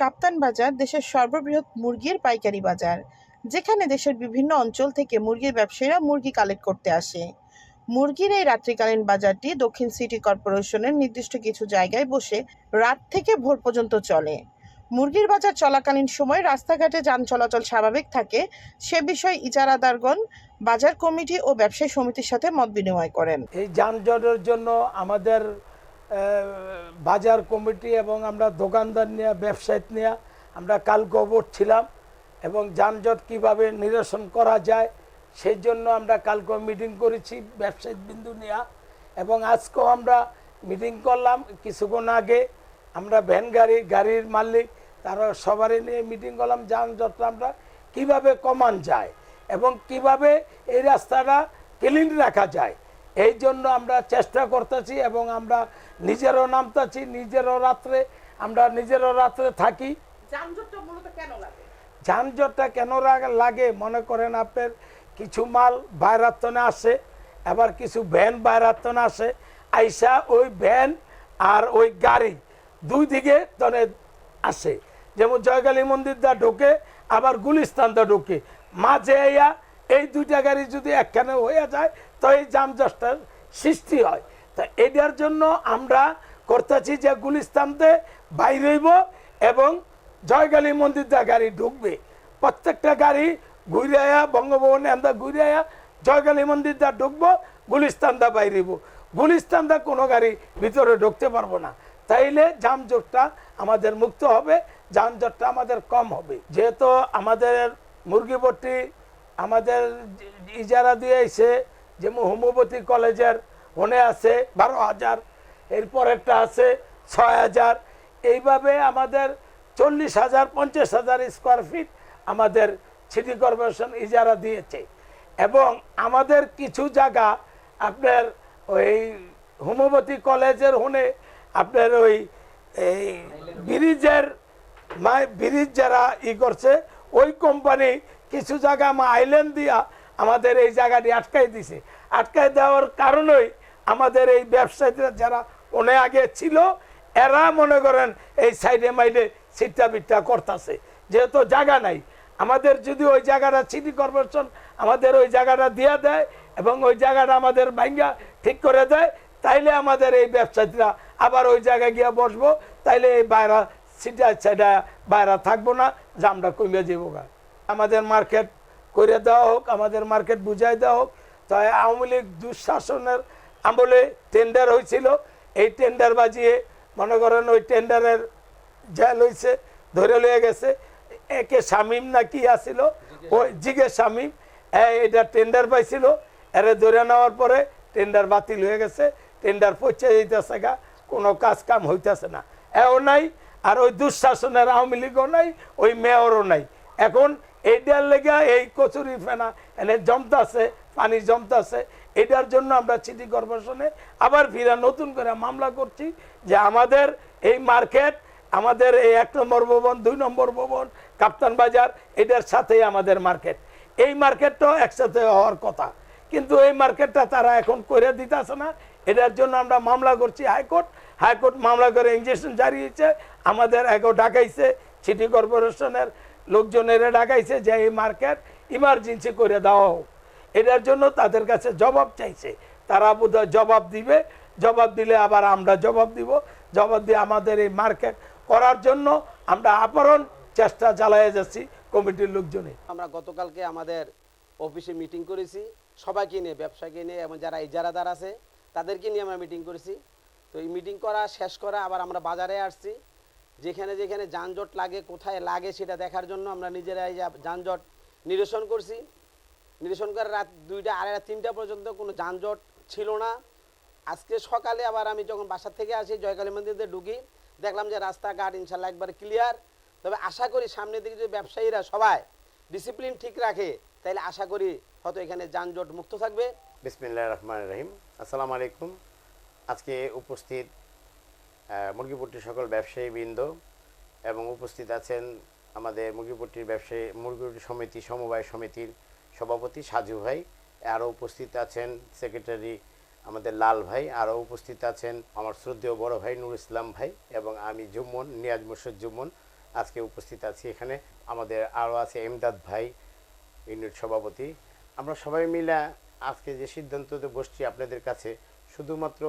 কাপ্তান বাজার দেশের সর্ববৃহৎ মুরগির পাইকারি বাজার, যেখানে দেশের বিভিন্ন অঞ্চল থেকে মুরগির ব্যবসায়ীরা মুরগি কালেক্ট করতে আসে। মুরগির এই রাত্রিকালীন বাজারটি দক্ষিণ সিটি কর্পোরেশনের নির্দিষ্ট কিছু জায়গায় বসে রাত থেকে ভোর পর্যন্ত চলে। মুরগির বাজার চলাকালীন সময় রাস্তাঘাটে যান চলাচল স্বাভাবিক থাকে, সে বিষয়ে ইজারাদারগণ, বাজার কমিটি ও ব্যবসায়ী সমিতির সাথে মত বিনিময় করেন। এই যানজটের জন্য আমাদের বাজার কমিটি এবং আমরা দোকানদার নিয়ে ব্যবসায়ী নিয়ে আমরা কাল গোবর ছিলাম এবং যানজট কীভাবে নিরসন করা যায় সেই জন্য আমরা কালকে মিটিং করেছি ব্যবসায়িক বিন্দু নিয়ে এবং আজকেও আমরা মিটিং করলাম। কিছুক্ষণ আগে আমরা ভ্যান গাড়ি, গাড়ির মালিক তারা সবারই নিয়ে মিটিং করলাম যানজটটা আমরা কীভাবে কমান যায় এবং কীভাবে এই রাস্তাটা ক্লিন রাখা যায়। এই জন্য আমরা চেষ্টা করতেছি এবং আমরা নিজেরও নামতেছি নিজেরও রাত্রে আমরা নিজেরও রাত্রে থাকি। যানজটটা কেন লাগে? যানজটটা কেন লাগে? মনে করেন আপনার কিছু মাল বাইরাত্তনে আসে আবার কিছু ভ্যান বাইরাত্তনে আসে আইসা ওই ভ্যান আর ওই গাড়ি দুই দিকে তনে আসে। যেমন জয়কালী মন্দির দা ঢোকে আবার গুলিস্তান দা ঢোকে। মাঝে আইয়া এই দুইটা গাড়ি যদি একখানে হয়ে যায় তো এই যানজটটার সৃষ্টি হয়। তা এটার জন্য আমরা করতেছি যে গুলিস্তানতে বাইরেইব এবং জয়কালী মন্দির দা গাড়ি ঢুকবে। প্রত্যেকটা গাড়ি ঘুরে আয়া, বঙ্গভবনে আমরা ঘুরে আয়া জয়কালী মন্দির দা ঢুকবো, গুলিস্তান দা বাইরেব গুলিস্তান দা কোনো গাড়ি ভিতরে ঢুকতে পারব না। তাইলে যানজটটা আমাদের মুক্ত হবে, যানজটটা আমাদের কম হবে। যেহেতু আমাদের মুরগিপট্টি আমাদের ইজারা দিয়েছে যেমন হোমিওপ্যাথি কলেজের মনে আছে, বারো হাজার এরপরেরটা আছে ছয় হাজার। এইভাবে আমাদের চল্লিশ হাজার, পঞ্চাশ হাজার স্কোয়ার ফিট আমাদের সিটি কর্পোরেশন ইজারা দিয়েছে। এবং আমাদের কিছু জায়গা, আপনার ওই হোমিওপ্যাথি কলেজের হনে আপনার ওই এই ব্রিজের ব্রিজ যারা ই করছে, ওই কোম্পানি কিছু জায়গা আমার আইল্যান্ড দিয়া আমাদের এই জায়গাটি আটকাই দিছে। আটকাই দেওয়ার কারণেই আমাদের এই ব্যবসায়ীরা যারা অনেক আগে ছিল, এরা মনে করেন এই সাইডে মাইডে সিটটা বিটটা করতেছে যেহেতু জায়গা নাই, আমাদের যদি ওই জায়গাটা সিটি কর্পোরেশন আমাদের ওই জায়গাটা দিয়ে দেয় এবং ওই জায়গাটা আমাদের ভাঙ্গা ঠিক করে দেয়, তাইলে আমাদের এই ব্যবসায়ীরা আবার ওই জায়গায় গিয়ে বসবো, তাইলে এই বাইরা সিটা সেটা বাইরা থাকব না, জামটা কমে যাব গা। আমাদের মার্কেট করে দেওয়া হোক, আমাদের মার্কেট বুঝাই দেওয়া হোক, তাই আওয়ামী লীগ দুঃশাসনের আমলে টেন্ডার হয়েছিল এই টেন্ডার বাজিয়ে মনে করেন ওই টেন্ডারের জেল হয়েছে ধরে লয়ে গেছে। একে শামিম না কি আসিল ওই জিগে শামিম। এটা টেন্ডার পাইছিল। এরে ধরে নেওয়ার পরে টেন্ডার বাতিল হয়ে গেছে। টেন্ডার পচে যেতেছে গা কোনো কাজ কাম হইতেছে না। এও নাই আর ওই দুঃশাসনের আওয়ামী লীগও নাই ওই মেয়রও নাই। এখন এইটার লেগে এই কচুরি ফেনা এনে জমতাছে পানি জমতাছে। এটার জন্য আমরা সিটি কর্পোরেশনে আবার ফিরা নতুন করে মামলা করছি যে আমাদের এই মার্কেট, আমাদের এই এক নম্বর ভবন, দুই নম্বর ভবন, কাপ্তান বাজার, এটার সাথেই আমাদের মার্কেট। এই মার্কেটটাও একসাথে হওয়ার কথা। কিন্তু এই মার্কেটটা তারা এখন করে দিতেছে না। এটার জন্য আমরা মামলা করছি হাইকোর্ট। হাইকোর্ট মামলা করে ইঞ্জেকশন জারি হয়েছে। আমাদের এগো ডাকাইছে সিটি কর্পোরেশনের লোকজনের ডাকাইছে যে এই মার্কেট ইমার্জেন্সি করে দেওয়া হোক। এটার জন্য তাদের কাছে জবাব চাইছে। তারা বোধহয় জবাব দিবে। জবাব দিলে আবার আমরা জবাব দিব। জবাব দিয়ে আমাদের এই মার্কেট করার জন্য আমরা আপরণ চেষ্টা চালাই যাচ্ছি কমিটির লোকজনে। আমরা গতকালকে আমাদের অফিসে মিটিং করেছি। সবাইকে নিয়ে ব্যবসাকে নিয়ে এবং যারা ইজারাদার আছে, তাদেরকে নিয়ে আমরা মিটিং করেছি। তো এই মিটিং করা শেষ করা আবার আমরা বাজারে আসছি। যেখানে যেখানে যানজট লাগে, কোথায় লাগে সেটা দেখার জন্য আমরা নিজেরাই যানজট নিরসন করছি। নিরসন করে রাত দুইটা, আড়াইটা, তিনটা পর্যন্ত কোনো যানজট ছিল না। আজকে সকালে আবার আমি যখন বাসার থেকে আসি, জয়কালী মন্দিরে ঢুকি, দেখলাম যে রাস্তাঘাট ইনশাল্লাহ একবার ক্লিয়ার তবে আশা করি সামনের দিকে যদি ব্যবসায়ীরা সবাই ডিসিপ্লিন ঠিক রাখে, তাহলে আশা করি হয়তো এখানে যানজট মুক্ত থাকবে। বিসমিল্লাহ রহমান রহিম। আসসালামু আলাইকুম। আজকে উপস্থিত মুরগিপট্টির সকল ব্যবসায়ী বৃন্দ এবং উপস্থিত আছেন আমাদের মুরগিপট্টির ব্যবসায়ী, মুরগিপট্টি সমিতি, সমবায় সমিতির সভাপতি সাজু ভাই, আরও উপস্থিত আছেন সেক্রেটারি আমাদের লাল ভাই, আরও উপস্থিত আছেন আমার শ্রদ্ধেয় বড় ভাই নুর ইসলাম ভাই এবং আমি জুম্মন নিয়াজ মুর্শিদ জুম্মন আজকে উপস্থিত আছি এখানে। আমাদের আরও আছে এমদাদ ভাই, ইউনিট সভাপতি। আমরা সবাই মিলে আজকে যে সিদ্ধান্ততে বসছি আপনাদের কাছে, শুধুমাত্র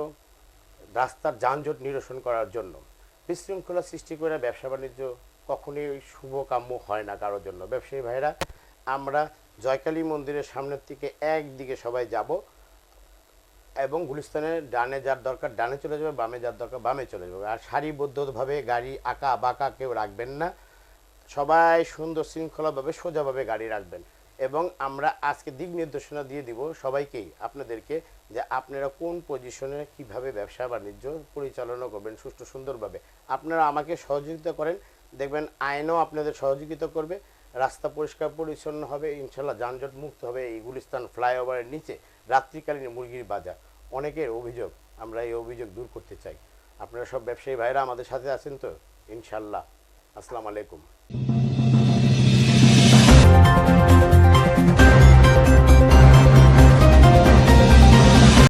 রাস্তার যানজট নিরসন করার জন্য, বিশৃঙ্খলা সৃষ্টি করে ব্যবসা বাণিজ্য কখনোই শুভকাম্য হয় না কারোর জন্য। ব্যবসায়ী ভাইরা, আমরা জয়কালী মন্দিরের সামনের থেকে একদিকে সবাই যাব এবং গুলিস্তানের ডানে যার দরকার, ডানে চলে যাবে, বামে যার দরকার, বামে চলে যাবে। আর সারিবদ্ধভাবে গাড়ি আঁকা বাঁকা কেউ রাখবেন না। সবাই সুন্দর শৃঙ্খলাভাবে, সোজাভাবে গাড়ি রাখবেন। এবং আমরা আজকে দিক নির্দেশনা দিয়ে দিব সবাইকেই আপনাদেরকে যে আপনারা কোন পজিশনে কীভাবে ব্যবসা বাণিজ্য পরিচালনা করবেন সুষ্ঠু সুন্দরভাবে। আপনারা আমাকে সহযোগিতা করেন। দেখবেন আইনও আপনাদের সহযোগিতা করবে। রাস্তা পরিষ্কার পরিচ্ছন্ন হবে, ইনশাল্লাহ যানজট মুক্ত হবে। এই গুলিস্তান ফ্লাইওভারের নিচে রাত্রিকালীন মুরগির বাজার। অনেকের অভিযোগ, আমরা এই অভিযোগ দূর করতে চাই। আপনারা সব ব্যবসায়ী ভাইরা আমাদের সাথে আছেন তো? ইনশাল্লাহ। আসসালামু আলাইকুম।